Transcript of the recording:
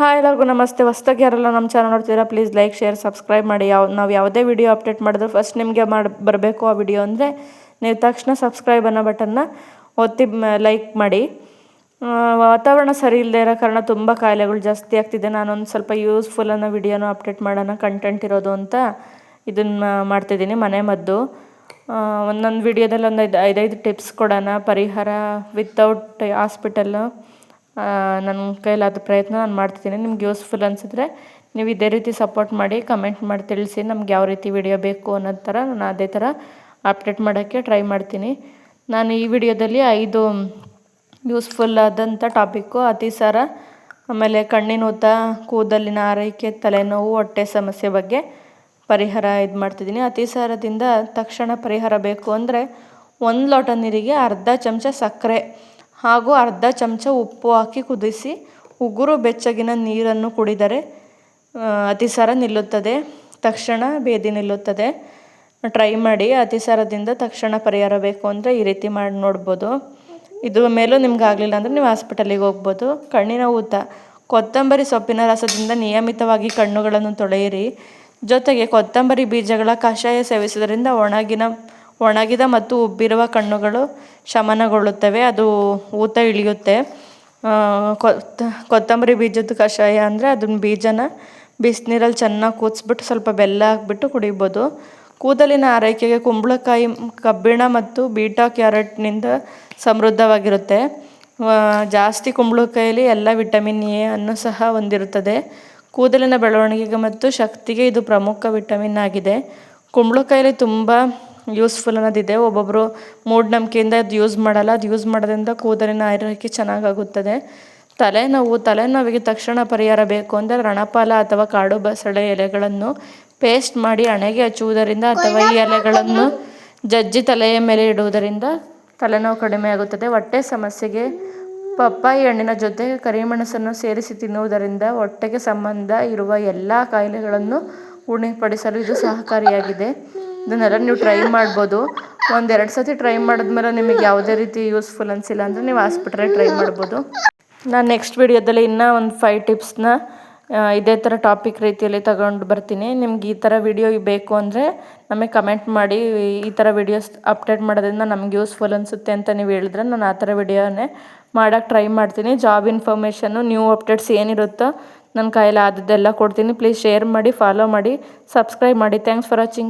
Hi ಎಲ್ಲರಿಗೂ ನಮಸ್ತೆ. ಹೊಸ್ದಾಗಿ ಯಾರೆಲ್ಲ ನಮ್ಮ ಚಾನಲ್ ನೋಡ್ತೀರಾ ಪ್ಲೀಸ್ ಲೈಕ್ ಶೇರ್ ಸಬ್ಸ್ಕ್ರೈಬ್ ಮಾಡಿ. ಯಾವ, ನಾವು ಯಾವುದೇ ವಿಡಿಯೋ ಅಪ್ಡೇಟ್ ಮಾಡಿದ್ರು ಫಸ್ಟ್ ನಿಮಗೆ ಮಾಡಿ, ಬರಬೇಕು ಆ ವಿಡಿಯೋ ಅಂದರೆ ನೀವು ತಕ್ಷಣ ಸಬ್ಸ್ಕ್ರೈಬ್ ಅನ್ನೋ ಬಟನ್ನ ಒತ್ತಿ ಲೈಕ್ ಮಾಡಿ. ವಾತಾವರಣ ಸರಿ ಇಲ್ಲದೆ ಇರೋ ಕಾರಣ ತುಂಬ ಕಾಯಿಲೆಗಳು ಜಾಸ್ತಿ ಆಗ್ತಿದೆ. ನಾನೊಂದು ಸ್ವಲ್ಪ ಯೂಸ್ಫುಲ್ ಅನ್ನೋ ವಿಡಿಯೋನ ಅಪ್ಡೇಟ್ ಮಾಡೋಣ ಕಂಟೆಂಟ್ ಇರೋದು ಅಂತ ಇದನ್ನು ಮಾಡ್ತಿದ್ದೀನಿ ಮನೆ ಮದ್ದು. ಒಂದೊಂದು ವಿಡಿಯೋದಲ್ಲಿ ಒಂದು ಐದು ಐದೈದು ಟಿಪ್ಸ್ ಕೊಡೋಣ. ಪರಿಹಾರ ವಿತೌಟ್ ಹಾಸ್ಪಿಟಲ್ಲು ನನ್ನ ಕೈಲಾದ ಪ್ರಯತ್ನ ನಾನು ಮಾಡ್ತಿದ್ದೀನಿ. ನಿಮ್ಗೆ ಯೂಸ್ಫುಲ್ ಅನಿಸಿದ್ರೆ ನೀವು ಇದೇ ರೀತಿ ಸಪೋರ್ಟ್ ಮಾಡಿ ಕಮೆಂಟ್ ಮಾಡಿ, ತಿಳಿಸಿ ನಮ್ಗೆ ಯಾವ ರೀತಿ ವಿಡಿಯೋ ಬೇಕು ಅನ್ನೋದು ಥರ ನಾನು ಅದೇ ಥರ ಅಪ್ಡೇಟ್ ಮಾಡೋಕ್ಕೆ ಟ್ರೈ ಮಾಡ್ತೀನಿ. ನಾನು ಈ ವಿಡಿಯೋದಲ್ಲಿ ಐದು ಯೂಸ್ಫುಲ್ ಆದಂಥ ಟಾಪಿಕ್ಕು ಅತಿಸಾರ, ಆಮೇಲೆ ಕಣ್ಣಿನ ಊತ, ಕೂದಲಿನ ಆರೈಕೆ, ತಲೆನೋವು, ಹೊಟ್ಟೆ ಸಮಸ್ಯೆ ಬಗ್ಗೆ ಪರಿಹಾರ ಇದು ಮಾಡ್ತಿದ್ದೀನಿ. ಅತಿಸಾರದಿಂದ ತಕ್ಷಣ ಪರಿಹಾರ ಬೇಕು ಅಂದರೆ ಒಂದು ಲೋಟ ನೀರಿಗೆ ಅರ್ಧ ಚಮಚ ಸಕ್ಕರೆ ಹಾಗೂ ಅರ್ಧ ಚಮಚ ಉಪ್ಪು ಹಾಕಿ ಕುದಿಸಿ ಉಗುರು ಬೆಚ್ಚಗಿನ ನೀರನ್ನು ಕುಡಿದರೆ ಅತಿಸಾರ ನಿಲ್ಲುತ್ತದೆ. ತಕ್ಷಣ ಭೇದಿ ನಿಲ್ಲುತ್ತದೆ. ಟ್ರೈ ಮಾಡಿ, ಅತಿಸಾರದಿಂದ ತಕ್ಷಣ ಪರಿಹಾರ ಬೇಕು ಅಂದರೆ ಈ ರೀತಿ ಮಾಡಿ ನೋಡ್ಬೋದು. ಇದು ಮೇಲೂ ನಿಮ್ಗೆ ಆಗಲಿಲ್ಲ ಅಂದರೆ ನೀವು ಹಾಸ್ಪಿಟಲಿಗೆ ಹೋಗ್ಬೋದು. ಕಣ್ಣಿನ ಊತ. ಕೊತ್ತಂಬರಿ ಸೊಪ್ಪಿನ ರಸದಿಂದ ನಿಯಮಿತವಾಗಿ ಕಣ್ಣುಗಳನ್ನು ತೊಳೆಯಿರಿ. ಜೊತೆಗೆ ಕೊತ್ತಂಬರಿ ಬೀಜಗಳ ಕಷಾಯ ಸೇವಿಸುವುದರಿಂದ ಒಣಗಿನ ಒಣಗಿದ ಮತ್ತು ಉಬ್ಬಿರುವ ಕಣ್ಣುಗಳು ಶಮನಗೊಳ್ಳುತ್ತವೆ. ಅದು ಊತ ಇಳಿಯುತ್ತೆ. ಕೊತ್ತಂಬರಿ ಬೀಜದ ಕಷಾಯ ಅಂದರೆ ಅದನ್ನ ಬೀಜನ ಬಿಸಿನೀರಲ್ಲಿ ಚೆನ್ನಾಗಿ ಕೂದಿಸ್ಬಿಟ್ಟು ಸ್ವಲ್ಪ ಬೆಲ್ಲ ಹಾಕ್ಬಿಟ್ಟು ಕುಡಿಬೋದು. ಕೂದಲಿನ ಆರೈಕೆಗೆ ಕುಂಬಳಕಾಯಿ, ಕಬ್ಬಿಣ ಮತ್ತು ಬೀಟಾ ಕ್ಯಾರೆಟ್ನಿಂದ ಸಮೃದ್ಧವಾಗಿರುತ್ತೆ. ಜಾಸ್ತಿ ಕುಂಬಳಕಾಯಲ್ಲಿ ಎಲ್ಲ ವಿಟಮಿನ್ ಎ ಅನ್ನು ಸಹ ಹೊಂದಿರುತ್ತದೆ. ಕೂದಲಿನ ಬೆಳವಣಿಗೆಗೆ ಮತ್ತು ಶಕ್ತಿಗೆ ಇದು ಪ್ರಮುಖ ವಿಟಮಿನ್ ಆಗಿದೆ. ಕುಂಬಳಕಾಯಲ್ಲಿ ತುಂಬ ಯೂಸ್ಫುಲ್ ಅನ್ನೋದಿದೆ. ಒಬ್ಬೊಬ್ಬರು ಮೂಢನಂಬಿಕೆಯಿಂದ ಅದು ಯೂಸ್ ಮಾಡಲ್ಲ. ಅದು ಯೂಸ್ ಮಾಡೋದ್ರಿಂದ ಕೂದಲಿನ ಆರೈಕೆ ಚೆನ್ನಾಗಾಗುತ್ತದೆ. ತಲೆನೋವು, ತಲೆನೋವಿಗೆ ತಕ್ಷಣ ಪರಿಹಾರ ಬೇಕು ಅಂದರೆ ರಣಪಾಲ ಅಥವಾ ಕಾಡು ಬಸಳೆ ಎಲೆಗಳನ್ನು ಪೇಸ್ಟ್ ಮಾಡಿ ಹಣೆಗೆ ಹಚ್ಚುವುದರಿಂದ ಅಥವಾ ಈ ಎಲೆಗಳನ್ನು ಜಜ್ಜಿ ತಲೆಯ ಮೇಲೆ ಇಡುವುದರಿಂದ ತಲೆನೋವು ಕಡಿಮೆ ಆಗುತ್ತದೆ. ಹೊಟ್ಟೆ ಸಮಸ್ಯೆಗೆ ಪಪ್ಪಾಯಿ ಹಣ್ಣಿನ ಜೊತೆ ಕರಿಮೆಣಸನ್ನು ಸೇರಿಸಿ ತಿನ್ನುವುದರಿಂದ ಹೊಟ್ಟೆಗೆ ಸಂಬಂಧ ಇರುವ ಎಲ್ಲ ಕಾಯಿಲೆಗಳನ್ನು ಉಣಿಪಡಿಸಲು ಇದು ಸಹಕಾರಿಯಾಗಿದೆ. ಇದನ್ನೆಲ್ಲ ನೀವು ಟ್ರೈ ಮಾಡ್ಬೋದು. ಒಂದೆರಡು ಸತಿ ಟ್ರೈ ಮಾಡಿದ್ಮೇಲೆ ನಿಮಗೆ ಯಾವುದೇ ರೀತಿ ಯೂಸ್ಫುಲ್ ಅನಿಸಿಲ್ಲ ಅಂದರೆ ನೀವು ಹಾಸ್ಪಿಟ್ಲಿಗೆ ಟ್ರೈ ಮಾಡ್ಬೋದು. ನಾನು ನೆಕ್ಸ್ಟ್ ವಿಡಿಯೋದಲ್ಲಿ ಇನ್ನೂ ಒಂದು ಫೈವ್ ಟಿಪ್ಸ್ನ ಇದೇ ಥರ ಟಾಪಿಕ್ ರೀತಿಯಲ್ಲಿ ತಗೊಂಡು ಬರ್ತೀನಿ. ನಿಮ್ಗೆ ಈ ಥರ ವಿಡಿಯೋ ಬೇಕು ಅಂದರೆ ನಮಗೆ ಕಮೆಂಟ್ ಮಾಡಿ, ಈ ಥರ ವಿಡಿಯೋಸ್ ಅಪ್ಡೇಟ್ ಮಾಡೋದ್ರಿಂದ ನಮ್ಗೆ ಯೂಸ್ಫುಲ್ ಅನಿಸುತ್ತೆ ಅಂತ ನೀವು ಹೇಳಿದ್ರೆ ನಾನು ಆ ಥರ ವಿಡಿಯೋನೇ ಮಾಡೋಕ್ಕೆ ಟ್ರೈ ಮಾಡ್ತೀನಿ. ಜಾಬ್ ಇನ್ಫಾರ್ಮೇಷನ್ನು ನ್ಯೂ ಅಪ್ಡೇಟ್ಸ್ ಏನಿರುತ್ತೋ ನನ್ನ ಕೈಯಲ್ಲಿ ಆದದ್ದೆಲ್ಲ ಕೊಡ್ತೀನಿ. ಪ್ಲೀಸ್ ಶೇರ್ ಮಾಡಿ ಫಾಲೋ ಮಾಡಿ ಸಬ್ಸ್ಕ್ರೈಬ್ ಮಾಡಿ. Thanks for watching